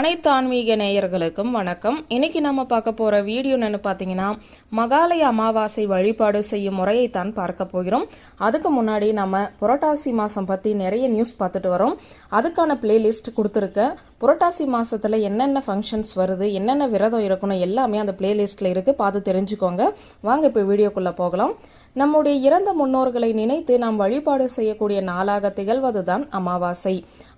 அனைத்து ஆன்மீக நேயர்களுக்கும் வணக்கம். இன்னைக்கு நம்ம பார்க்க போற வீடியோ பார்த்தீங்கன்னா மகாலய அமாவாசை வழிபாடு செய்யும் முறையை தான் பார்க்க போகிறோம். அதுக்கு முன்னாடி நம்ம புரட்டாசி மாதம் பற்றி நிறைய நியூஸ் பார்த்துட்டு வரோம். அதுக்கான பிளேலிஸ்ட் கொடுத்துருக்கேன் புரட்டாசி மாசத்துல என்னென்ன ஃபங்க்ஷன்ஸ் வருது என்னென்ன விரதம் இருக்கணும் எல்லாமே அந்த பிளேலிஸ்ட்டில் இருக்குது பார்த்து தெரிஞ்சுக்கோங்க. வாங்க இப்போ வீடியோக்குள்ளே போகலாம். நம்முடைய இறந்த முன்னோர்களை நினைத்து நாம் வழிபாடு செய்யக்கூடிய நாளாக திகழ்வதுதான் அமாவாசை.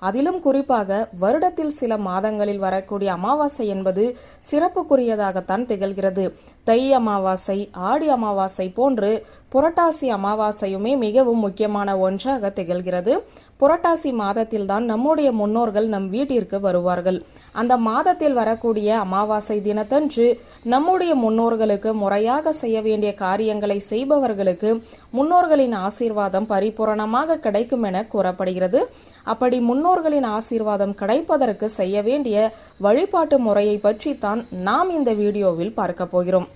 அதிலும் குறிப்பாக வருடத்தில் சில மாதங்கள் மாதங்களில் வரக்கூடிய அமாவாசை என்பது சிறப்புக்குரியதாகத்தான் திகழ்கிறது. தை அமாவாசை ஆடி அமாவாசை போன்று புரட்டாசி அமாவாசையுமே மிகவும் முக்கியமான ஒன்றாக திகழ்கிறது. புரட்டாசி மாதத்தில்தான் நம்முடைய முன்னோர்கள் நம் வீட்டிற்கு வருவார்கள். அந்த மாதத்தில் வரக்கூடிய அமாவாசை தினத்தன்று நம்முடைய முன்னோர்களுக்கு முறையாக செய்ய வேண்டிய காரியங்களை செய்பவர்களுக்கு முன்னோர்களின் ஆசீர்வாதம் பரிபூரணமாக கிடைக்கும் என கூறப்படுகிறது. அப்படி முன்னோர்களின் ஆசீர்வாதம் கிடைப்பதற்கு செய்ய வேண்டிய வழிபாட்டு முறையை பற்றித்தான் நாம் இந்த வீடியோவில் பார்க்க போகிறோம்.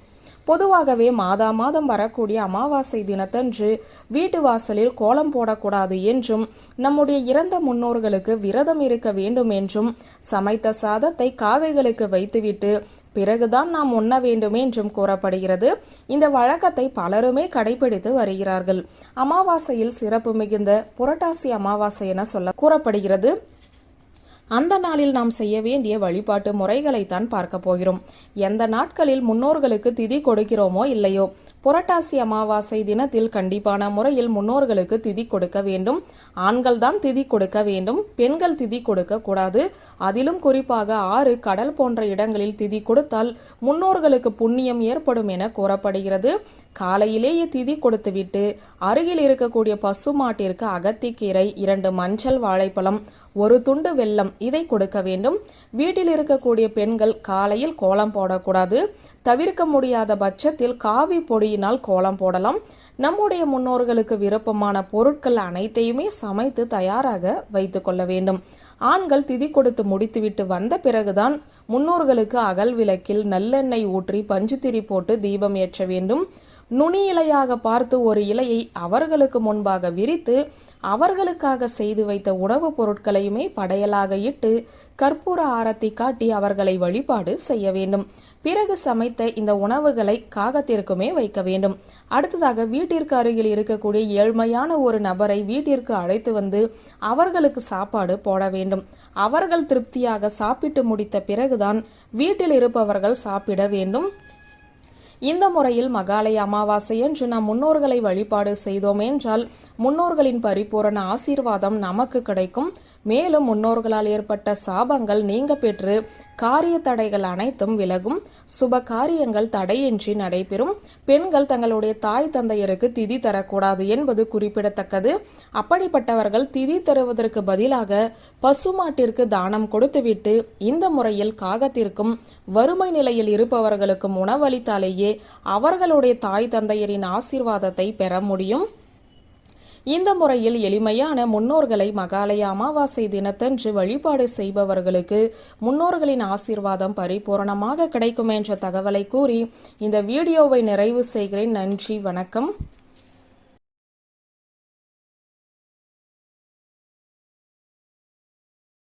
பொதுவாகவே மாதா மாதம் வரக்கூடிய அமாவாசை தினத்தன்று வீட்டு வாசலில் கோலம் போடக்கூடாது என்றும் நம்முடைய இறந்த முன்னோர்களுக்கு விரதம் இருக்க வேண்டும் என்றும் சமைத்த சாதத்தை காகைகளுக்கு வைத்துவிட்டு பிறகுதான் நாம் உண்ண வேண்டும் என்றும் கூறப்படுகிறது. இந்த வழக்கத்தை பலருமே கடைபிடித்து வருகிறார்கள். அமாவாசையில் சிறப்பு மிகுந்த புரட்டாசி அமாவாசை என சொல்ல கூறப்படுகிறது. அந்த நாளில் நாம் செய்ய வேண்டிய வழிபாட்டு முறைகளைத்தான் பார்க்க போகிறோம். எந்த நாட்களில் முன்னோர்களுக்கு திதி கொடுக்கிறோமோ இல்லையோ புரட்டாசி அமாவாசை தினத்தில் கண்டிப்பான முறையில் முன்னோர்களுக்கு திதி கொடுக்க வேண்டும். ஆண்கள் தான் திதி கொடுக்க வேண்டும் பெண்கள் திதி கொடுக்க கூடாது. அதிலும் குறிப்பாக ஆறு கடல் போன்ற இடங்களில் திதி கொடுத்தால் முன்னோர்களுக்கு புண்ணியம் ஏற்படும் என கூறப்படுகிறது. காலையிலேயே திதி கொடுத்துவிட்டு அருகில் இருக்கக்கூடிய பசுமாட்டிற்கு அகத்திக்கீரை இரண்டு மஞ்சள் வாழைப்பழம் ஒரு துண்டு வெல்லம் இதை கொடுக்க வேண்டும். வீட்டில் இருக்கக்கூடிய பெண்கள் காலையில் கோலம் போடக்கூடாது. தவிர்க்க முடியாத பட்சத்தில் காவி பொடியினால் கோலம் போடலாம். நம்முடைய முன்னோர்களுக்கு விருப்பமான பொருட்கள் அனைத்தையுமே சமைத்து தயாராக வைத்து கொள்ள வேண்டும். ஆண்கள் திதி கொடுத்து முடித்துவிட்டு வந்த பிறகுதான் முன்னோர்களுக்கு அகல் விளக்கில் நல்லெண்ணெய் ஊற்றி பஞ்சுத்திரி போட்டு தீபம் ஏற்ற வேண்டும். நுனி இலையாக பார்த்து ஒரு இலையை அவர்களுக்கு முன்பாக விரித்து அவர்களுக்காக செய்து வைத்த உணவுப் பொருட்களையுமே படையலாக இட்டு கற்பூர ஆரத்தி காட்டி அவர்களை வழிபாடு செய்ய வேண்டும். பிறகு சமைத்த இந்த உணவுகளை காகத்திற்குமே வைக்க வேண்டும். அடுத்ததாக வீட்டிற்கு அருகில் இருக்கக்கூடிய ஏழ்மையான ஒரு நபரை வீட்டிற்கு அழைத்து வந்து அவர்களுக்கு சாப்பாடு போட வேண்டும். அவர்கள் திருப்தியாக சாப்பிட்டு முடித்த பிறகுதான் வீட்டில் இருப்பவர்கள் சாப்பிட வேண்டும். இந்த முறையில் மகாலய அமாவாசை என்று நாம் முன்னோர்களை வழிபாடு செய்தோம் என்றால் முன்னோர்களின் பரிபூரண ஆசீர்வாதம் நமக்கு கிடைக்கும். மேலும் முன்னோர்களால் ஏற்பட்ட சாபங்கள் நீங்க பெற்று காரிய தடைகள் அனைத்தும் விலகும். சுப காரியங்கள் தடையின்றி நடைபெறும். பெண்கள் தங்களுடைய தாய் தந்தையருக்கு திதி தரக்கூடாது என்பது குறிப்பிடத்தக்கது. அப்படிப்பட்டவர்கள் திதி தருவதற்கு பதிலாக பசுமாட்டிற்கு தானம் கொடுத்துவிட்டு இந்த முறையில் காகத்திற்கும் வறுமை நிலையில் இருப்பவர்களுக்கும் உணவளித்தாலேயே அவர்களுடைய தாய் தந்தையரின் ஆசீர்வாதத்தை பெற முடியும். இந்த முறையில் எளிமையான முன்னோர்களை மகாலய அமாவாசை தினத்தன்று வழிபாடு செய்பவர்களுக்கு முன்னோர்களின் ஆசீர்வாதம் பரிபூரணமாக கிடைக்கும் என்ற தகவலை கூறி இந்த வீடியோவை நிறைவு செய்கிறேன். நன்றி வணக்கம்.